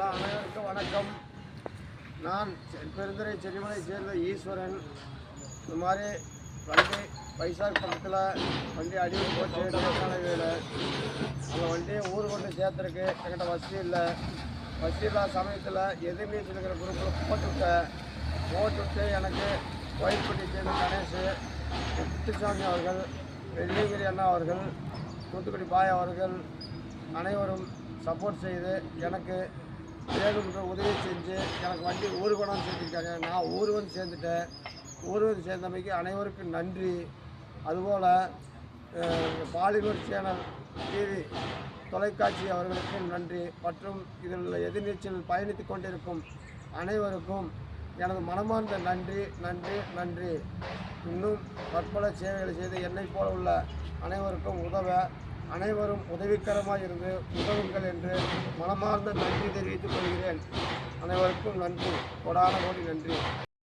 எல்லா அனைவருக்கும் வணக்கம். நான் செ- பெருந்துறை செடிமலை சேர்ந்த ஈஸ்வரன். இந்த மாதிரி வண்டி பைசாக் பக்கத்தில் வண்டி அடிவு போச்சு. நேசாலையில் அந்த வண்டியை ஊர் கொண்டு சேர்த்துருக்கு என்கிட்ட வசதி இல்லை. வசதி இல்லாத சமயத்தில் எதிர்நீச்சல் இருக்கிற குரூப்பில் போட்டுவிட்டேன் போட்டுவிட்டு எனக்கு கோயில்பட்டி சேர்ந்த கணேஷ் முத்துசாமி அவர்கள் வெள்ளிகிரி அண்ணா அவர்கள் தூத்துக்குடி பாய் அவர்கள் அனைவரும் சப்போர்ட் செய்து எனக்கு வேணுன்ற உதவி செஞ்சு எனக்கு வண்டி ஊர் கொண்டாந்து சேர்த்துருக்காங்க. நான் ஊர் வந்து சேர்ந்துட்டேன். ஊர் வந்து சேர்ந்தமைக்கு அனைவருக்கும் நன்றி. அதுபோல் பாலிமர் சேனல் டிவி தொலைக்காட்சி அவர்களுக்கும் நன்றி. மற்றும் இதில் எதிர்நீச்சல் பயணித்து கொண்டிருக்கும் அனைவருக்கும் எனது மனமார்ந்த நன்றி நன்றி நன்றி. இன்னும் பற்பல சேவைகளை செய்து என்னை போல உள்ள அனைவருக்கும் உதவ அனைவரும் உதவிக்கரமாக இருந்து உதவுங்கள் என்று மனமார்ந்த நன்றி தெரிவித்துக் கொள்கிறேன். அனைவருக்கும் நன்றி. கொடான கோடி நன்றி.